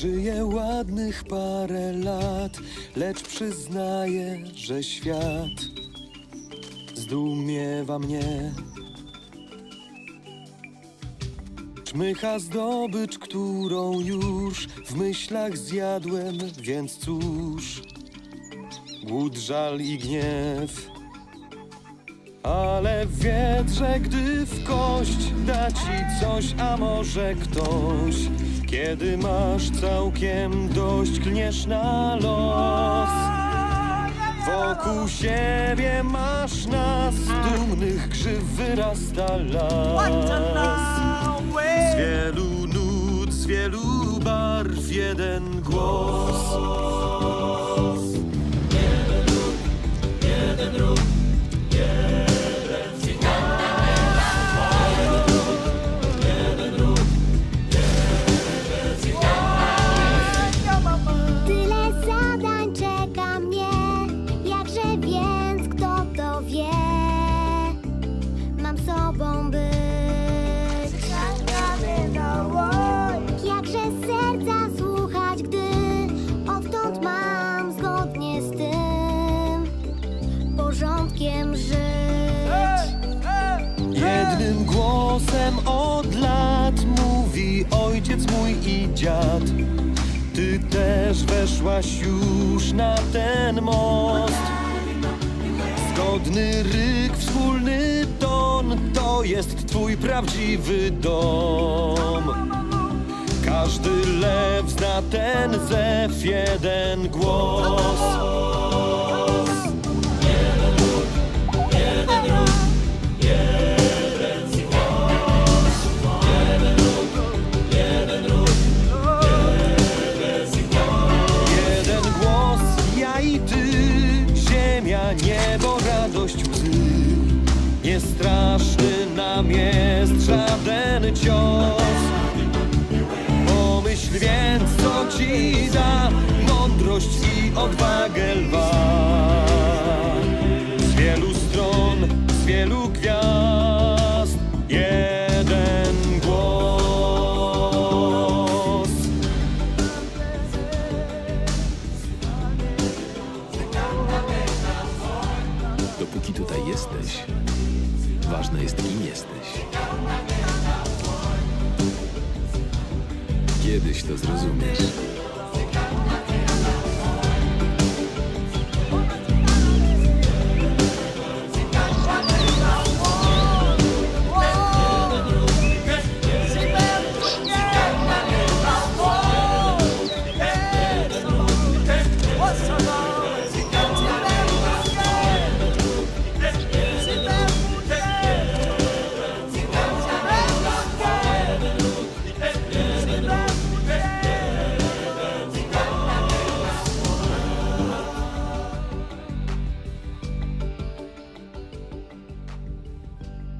Żyję ładnych parę lat, lecz przyznaję, że świat zdumiewa mnie. Czmycha zdobycz, którą już w myślach zjadłem, więc cóż, głód, żal i gniew. Ale wiedz, że gdy w kość da ci coś, a może ktoś, kiedy masz całkiem dość, klniesz na los. Wokół siebie masz nas, dumnych krzyw wyrasta las. Z wielu nut, z wielu barw, jeden głos. Od lat mówi ojciec mój i dziad. Ty też weszłaś już na ten most. Zgodny ryk, wspólny ton to jest twój prawdziwy dom. Każdy lew zna ten zew, jeden głos. Radość, łzy. Nie straszny nam jest żaden cios. Pomyśl więc, co ci da mądrość i odwagę Dopóki tutaj jesteś, ważne jest kim jesteś. Kiedyś to zrozumiesz.